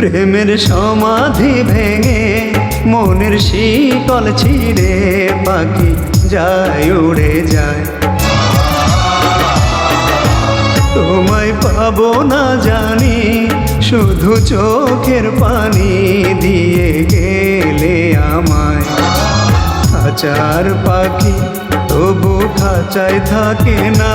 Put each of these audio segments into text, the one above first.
প্রেমের সমাধি ভেঙে মনের শিকল ছিঁড়ে পাখি যায়, উড়ে যায়। তোমায় পাবো না জানি, শুধু চোখের পানি দিয়ে গেলে আমায়। খাঁচার পাখি তবু খাঁচায় থাকে না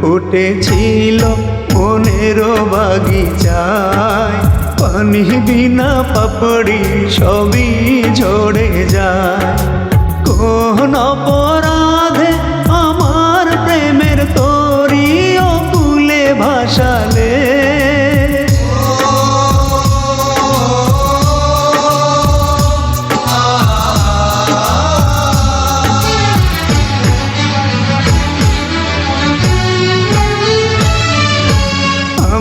ফুটেছিল মনেরও বাগিচায়। পানি বিনা পাপড়ি সবই ঝরে যায়।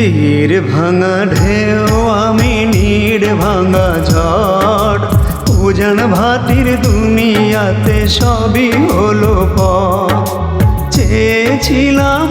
তীর ভাঙা ঢেউ আমি নীড় ভাঙা ঝড়। উজান ভাতির দুনিয়াতে সবই হলো পথ। চেয়েছিলাম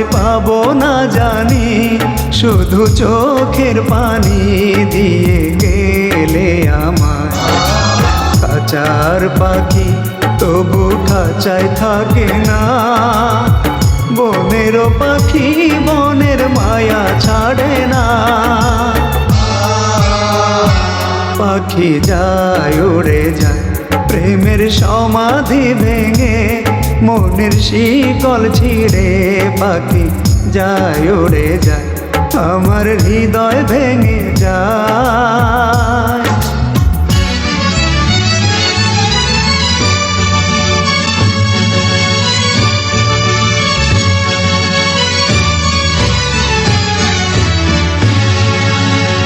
তোমায় পাবো না জানি, শুধু চোখের পানি দিয়ে গেলে আমায়। খাঁচার পাখি তবু খাঁচায় থাকে না। বনের পাখি বনের মায়া ছাড়ে না। পাখি যায়, উড়ে যায়, প্রেমের সমাধি ভেঙে মনের শিকল ছিঁড়ে পাখি যায় উড়ে যায় আমার হৃদয় ভেঙে যায়।